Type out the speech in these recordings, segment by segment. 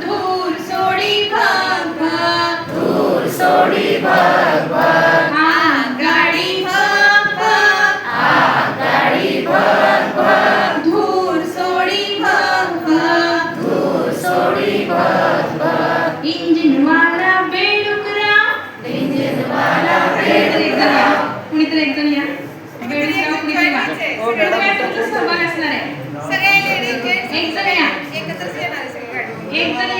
धूर सोडी भाग धूर सोडी भाग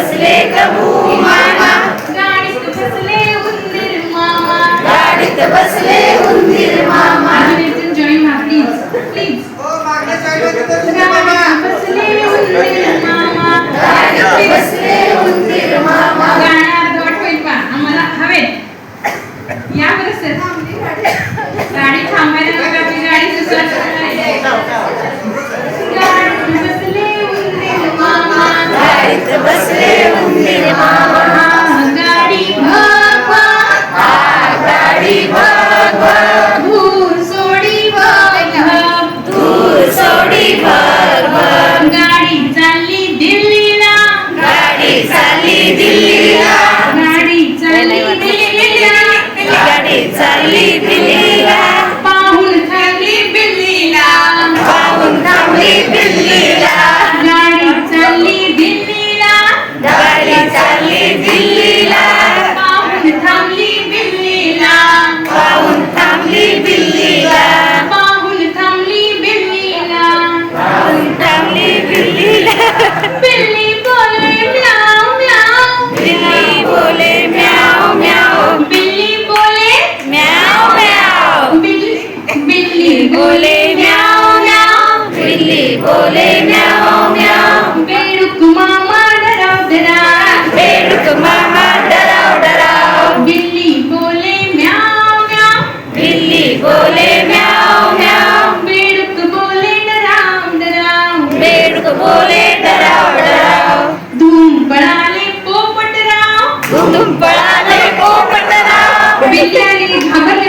बसले प्रभू मामा. गाडीत बसले उंदीर मामा. गाडीत बसले उंदीर मामा. जॉईन मामा प्लीज प्लीज ओ मागले जॉईन मामा बसले उंदीर मामा. गाडीत बसले उंदीर मामा. गाणं अर्धवट होईल पा आम्हाला हवे या बरं सर गाडी थांबायला नका ती गाडी दुसऱ्या போலே மியாவ் மியாவ் வேடுக்கு மாமா டராவ் டராவ் வேடுக்கு மாமா டராவ் டராவ் பில்லி போலே மியாவ் மியாவ் பில்லி போலே மியாவ் மியாவ் வேடுக்கு போலே டராவ் டராவ் வேடுக்கு போலே டராவ் டராவ் धूम पड़ाले पोपट राव धूम पड़ाले पोपट राव बिल्ली घबरा